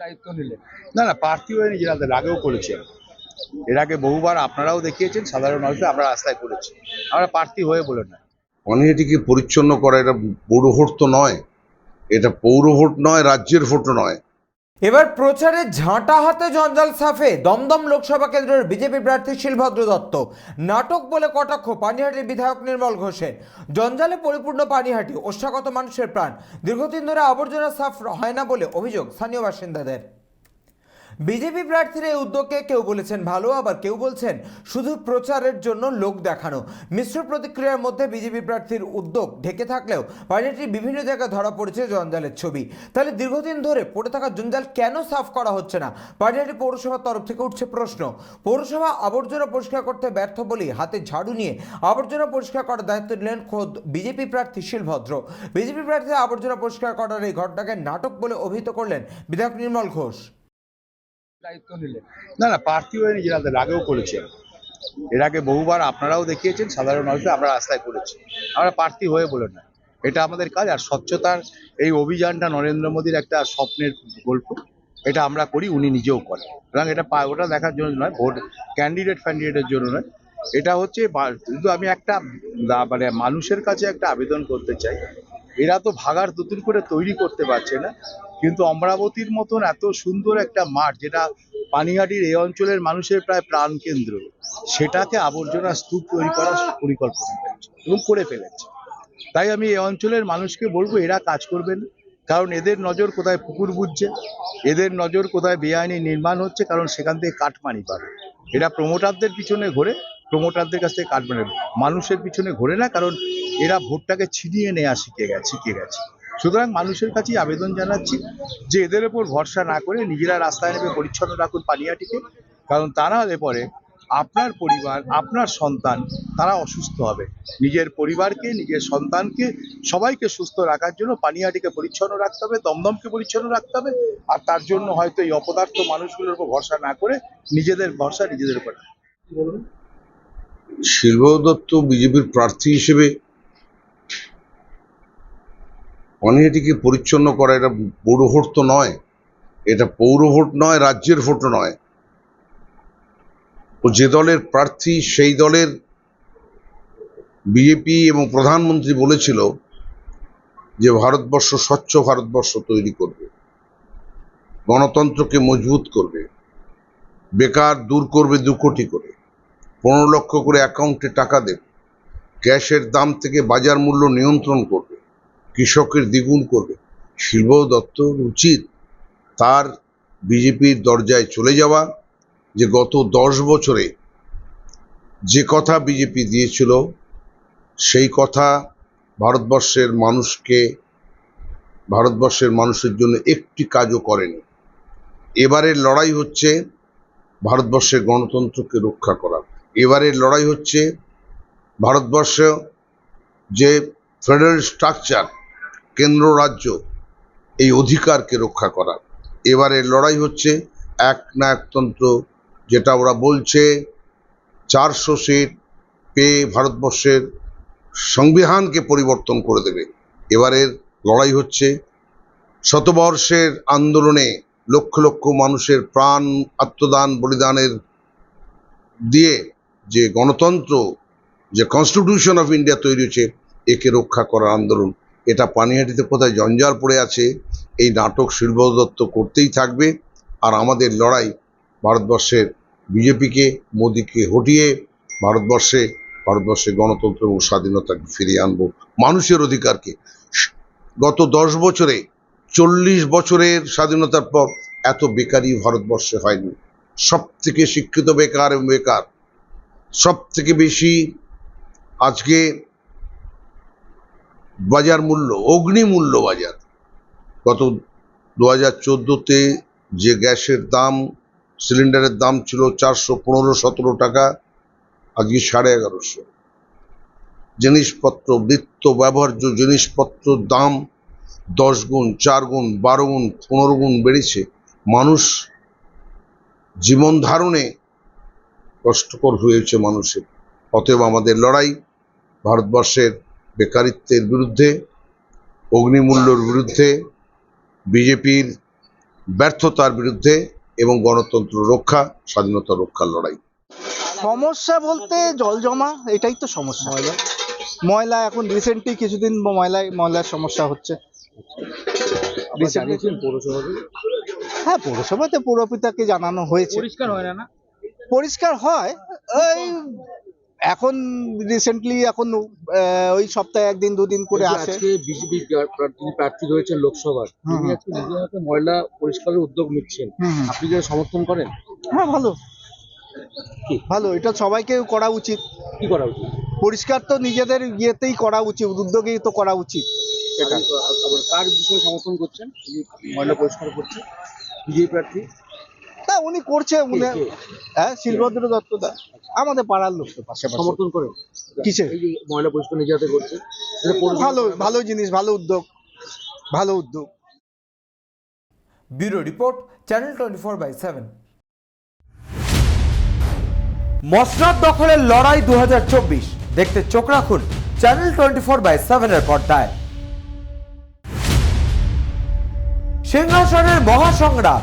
দায়িত্ব নিলেন। না না, প্রার্থী হয়ে নিজের আগেও করেছেন। এর আগে বহুবার আপনারাও দেখিয়েছেন, সাধারণ মানুষকে আমরা রাস্তায় করেছি। আমরা প্রার্থী হয়ে বলে না পানিহাটিকে পরিচ্ছন্ন করা এটা পৌরভোট ভোট তো নয়, এটা পৌর ভোট নয়, রাজ্যের ভোট নয়। এবার প্রচারে ঝাঁটা হাতে জঞ্জাল সাফে দমদম লোকসভা কেন্দ্রের বিজেপি প্রার্থী শিলভদ্র দত্ত। নাটক বলে কটাক্ষ পানিহাটির বিধায়ক নির্মল ঘোষের। জঞ্জালে পরিপূর্ণ পানিহাটি, ওষ্ঠাগত মানুষের প্রাণ। দীর্ঘদিন ধরে আবর্জনা সাফ হয় না বলে অভিযোগ স্থানীয় বাসিন্দাদের। বিজেপি প্রার্থীর এই উদ্যোগকে কেউ বলেছেন ভালো, আবার কেউ বলছেন শুধু প্রচারের জন্য লোক দেখানো। মিশ্র প্রতিক্রিয়ার মধ্যে বিজেপি প্রার্থীর উদ্যোগ ঢেকে থাকলেও পার্টির বিভিন্ন জায়গায় ধরা পড়েছে জঞ্জালের ছবি। তাহলে দীর্ঘদিন ধরে পড়ে থাকা জঞ্জাল কেন সাফ করা হচ্ছে না? পার্টিহাটি পৌরসভার তরফ থেকে উঠছে প্রশ্ন। পৌরসভা আবর্জনা পরিষ্কার করতে ব্যর্থ বলেই হাতে ঝাড়ু নিয়ে আবর্জনা পরিষ্কার করার দায়িত্ব নিলেন খোদ বিজেপি প্রার্থী শিলভদ্র। বিজেপি প্রার্থী আবর্জনা পরিষ্কার করার এই ঘটনাকে নাটক বলে অভিহিত করলেন বিধায়ক নির্মল ঘোষ। দায়িত্ব না না, প্রার্থী হয়ে নিজের আগেও করেছেন। এর আগে বহুবার আপনারাও দেখিয়েছেন, সাধারণ মানুষকে আমরা রাস্তায় করেছি। আমরা প্রার্থী হয়ে বলে না এটা আমাদের কাজ, আর স্বচ্ছতার এই অভিযানটা নরেন্দ্র মোদীর একটা স্বপ্নের গল্প। এটা আমরা করি, উনি নিজেও করেন। এবং এটা ওটা দেখার জন্য নয়, ভোট ক্যান্ডিডেট ফ্যান্ডিডেটের জন্য নয়। এটা হচ্ছে কিন্তু আমি একটা মানে মানুষের কাছে একটা আবেদন করতে চাই। এরা তো ভাগার নতুন করে তৈরি করতে পারছে না। কিন্তু অমরাবতীর মতন এত সুন্দর একটা মাঠ, যেটা পানিহাটির এই অঞ্চলের মানুষের প্রায় প্রাণকেন্দ্র, সেটাকে আবর্জনা স্তূপ তৈরি করার পরিকল্পনা এবং করে ফেলেছে। তাই আমি এই অঞ্চলের মানুষকে বলব, এরা কাজ করবেন কারণ এদের নজর কোথায় পুকুর বুঝছে, এদের নজর কোথায় বেআইনি নির্মাণ হচ্ছে, কারণ সেখান থেকে কাটমানি পাবে। এরা প্রমোটারদের পিছনে ঘোরে প্রমোটারদের কাছ থেকে কাটমানি পাবে। মানুষের পিছনে ঘোরে না, কারণ এরা ভোটটাকে ছিনিয়ে নেওয়া শিখে গেছে শিখে গেছে। সুতরাং মানুষের কাছেই আবেদন জানাচ্ছি যে এদের ওপর ভরসা না করে নিজেরা রাস্তায় নেমে পরিচ্ছন্ন রাখুন পানিয়াটিকে, কারণ তা না হলে পরে আপনার পরিবার, আপনার সন্তান, তারা অসুস্থ হবে নিজের পরিবারকে, নিজের সন্তানকে, সবাইকে সুস্থ রাখার জন্য পানিহাটিকে পরিচ্ছন্ন রাখতে হবে, দমদমকে পরিচ্ছন্ন রাখতে হবে, আর তার জন্য হয়তো এই অপদার্থ মানুষগুলোর উপর ভরসা না করে নিজেদের ভরসা নিজেদের উপর হবে। দত্ত বিজেপির প্রার্থী হিসেবে পানিহাটিকে পরিচ্ছন্ন করা এটা বড় ভোট তো নয়। এটা পৌর ভোট নয়, রাজ্যের ভোট নয়। ও যে দলের প্রার্থী, সেই দলের বিজেপি এবং প্রধানমন্ত্রী বলেছিল যে ভারতবর্ষ স্বচ্ছ ভারতবর্ষ তৈরি করবে। গণতন্ত্রকে মজবুত করবে। বেকার দূর করবে দু কোটি করে। পনেরো লক্ষ করে অ্যাকাউন্টে টাকা দেবে। গ্যাসের দাম থেকে বাজার মূল্য নিয়ন্ত্রণ করবে। কৃষকের দ্বিগুণ করবে। শিল্প দত্ত উচিত তার বিজেপির দরজায় চলে যাওয়া, যে গত দশ বছরে যে কথা বিজেপি দিয়েছিল, সেই কথা ভারতবর্ষের মানুষকে, ভারতবর্ষের মানুষের জন্য একটি কাজও করেনি। এবারের লড়াই হচ্ছে ভারতবর্ষের গণতন্ত্রকে রক্ষা করা এবারের লড়াই হচ্ছে ভারতবর্ষ যে ফেডারেল স্ট্রাকচার কেন্দ্র রাজ্য এই অধিকারকে রক্ষা করা এবারের লড়াই হচ্ছে এক নায়কতন্ত্র, যেটা ওরা বলছে চারশো সিট পেয়ে ভারতবর্ষের সংবিধানকে পরিবর্তন করে দেবে। এবারের লড়াই হচ্ছে শতবর্ষের আন্দোলনে লক্ষ লক্ষ মানুষের প্রাণ আত্মদান বলিদানের দিয়ে যে গণতন্ত্র, যে কনস্টিটিউশন অফ ইন্ডিয়া তৈরি হয়েছে একে রক্ষা করার আন্দোলন এটা পানিহাটিতে কোথায় জঞ্জাল পড়ে আছে, এই নাটক শিল্প দত্ত করতেই থাকবে। আর আমাদের লড়াই ভারতবর্ষের বিজেপিকে, মোদিকে হটিয়ে ভারতবর্ষে ভারতবর্ষে গণতন্ত্র এবং স্বাধীনতাকে ফিরিয়ে আনব মানুষের অধিকারকে। গত দশ বছরে, চল্লিশ বছরের স্বাধীনতার পর এত বেকারি ভারতবর্ষে হয়নি। সব থেকে শিক্ষিত বেকার এবং বেকার। সব থেকে বেশি আজকে বাজার মূল্য, অগ্নি মূল্য বাজার। গত দু হাজার চোদ্দোতে যে গ্যাসের দাম, সিলিন্ডারের দাম ছিল চারশো পনেরো সতেরো টাকা, আজকে সাড়ে এগারোশো। জিনিসপত্র নিত্য ব্যবহার্য জিনিসপত্র দাম দশ গুণ, চার গুণ, বারো গুণ, পনেরো গুণ বেড়েছে। মানুষ জীবন ধারণে কষ্টকর হয়েছে মানুষের। অতএব আমাদের লড়াই ভারতবর্ষের বেকারিত্বের বিরুদ্ধে অগ্নিমূল্যর বিরুদ্ধে বিজেপির ব্যর্থতার বিরুদ্ধে এবং গণতন্ত্র রক্ষা স্বাধীনতা রক্ষার লড়াই। সমস্যা বলতে জল জমা এটাই তো সমস্যা। ময়লা। এখন রিসেন্টলি কিছুদিন ময়লায় ময়লার সমস্যা হচ্ছে। হ্যাঁ পৌরসভাতে পৌরপিতাকে জানানো হয়েছে। পরিষ্কার হয় না না? পরিষ্কার হয়। ওই এখন রিসেন্টলি এখন আহ, ওই সপ্তাহে একদিন দুদিন করে আসে। আজকে বিজেপি যিনি প্রার্থী রয়েছেন লোকসভার। তিনি আজকে নিজের হাতে ময়লা পরিষ্কারের উদ্যোগ নিচ্ছেন। আপনি কি সমর্থন করেন? হ্যাঁ ভালো। কি? ভালো এটা সবাইকে করা উচিত। কি করা উচিত? পরিষ্কার তো নিজেদের ইয়েতেই করা উচিত উদ্যোগেই তো করা উচিত। কার বিষয়ে সমর্থন করছেন? ময়লা পরিষ্কার করছে বিজেপি প্রার্থী? তা উনি করছে উনি হ্যাঁ শিলভদ্র দত্ত দা। আমাদের পাড়ার লোক। তো পাশাপাশি। সমর্থন করেন কিসের? ময়লা পরিষ্কার নিজে হাতে করছে ভালো ভালো জিনিস ভালো উদ্যোগ ভালো উদ্যোগ। Bureau report channel twenty four by seven. মসনাদ দখলের লড়াই দু হাজার চব্বিশ। দেখতে চোখ রাখুন চ্যানেল টোয়েন্টি ফোর বাই সেভেনের পর্দায়। সিংহাসনের মহাসংগ্রাম।